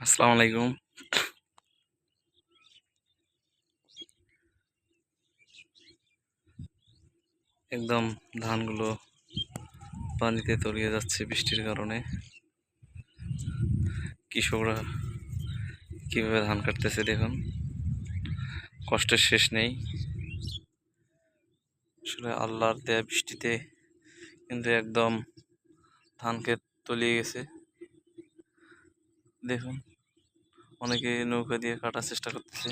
আসসালামু আলাইকুম। একদম ধানগুলো পানিতে তলিয়ে যাচ্ছে বৃষ্টির কারণে। কৃষকরা কীভাবে ধান কাটতেছে দেখুন। কষ্টের শেষ নেই। আসলে আল্লাহর দেয়া বৃষ্টিতে কিন্তু একদম ধানকে তলিয়ে গেছে। দেখুন, অনেকে নৌকা দিয়ে কাটার চেষ্টা করতেছে।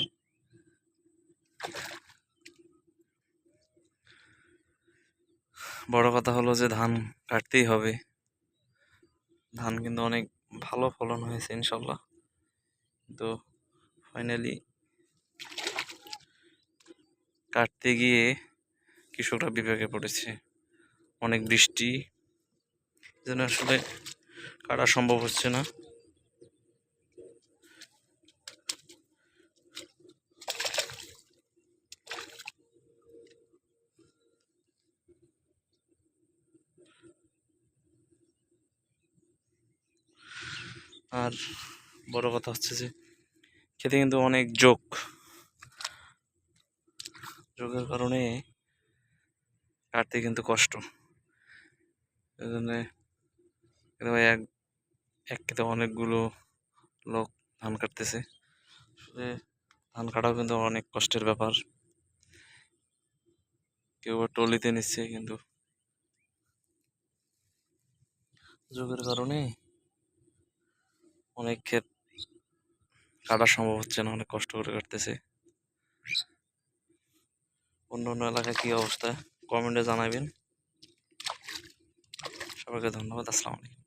বড় কথা হলো যে, ধান কাটতেই হবে। ধান কিন্তু অনেক ভালো ফলন হয়েছে, ইনশাল্লাহ। তো ফাইনালি কাটতে গিয়ে কৃষকরা বিপাকে পড়েছে। অনেক বৃষ্টি যেন আসলে কাটা সম্ভব হচ্ছে না। আর বড় কথা হচ্ছে যে খেতে কিন্তু অনেক যোগ। যোগের কারণে কাটতে কিন্তু কষ্ট। এই জন্য এক এক খেতে অনেকগুলো লোক ধান কাটতেছে। আসলে ধান কাটাও কিন্তু অনেক কষ্টের ব্যাপার। কেউ বা টলিতে নিচ্ছে কিন্তু। যোগের কারণে অনেক ক্ষেত কাটা সম্ভব হচ্ছে না, অনেক কষ্ট করে কাটতেছে। অন্য অন্য এলাকায় কী অবস্থা? কমেন্টে জানাবেন। সবাইকে ধন্যবাদ, আসসালামু আলাইকুম।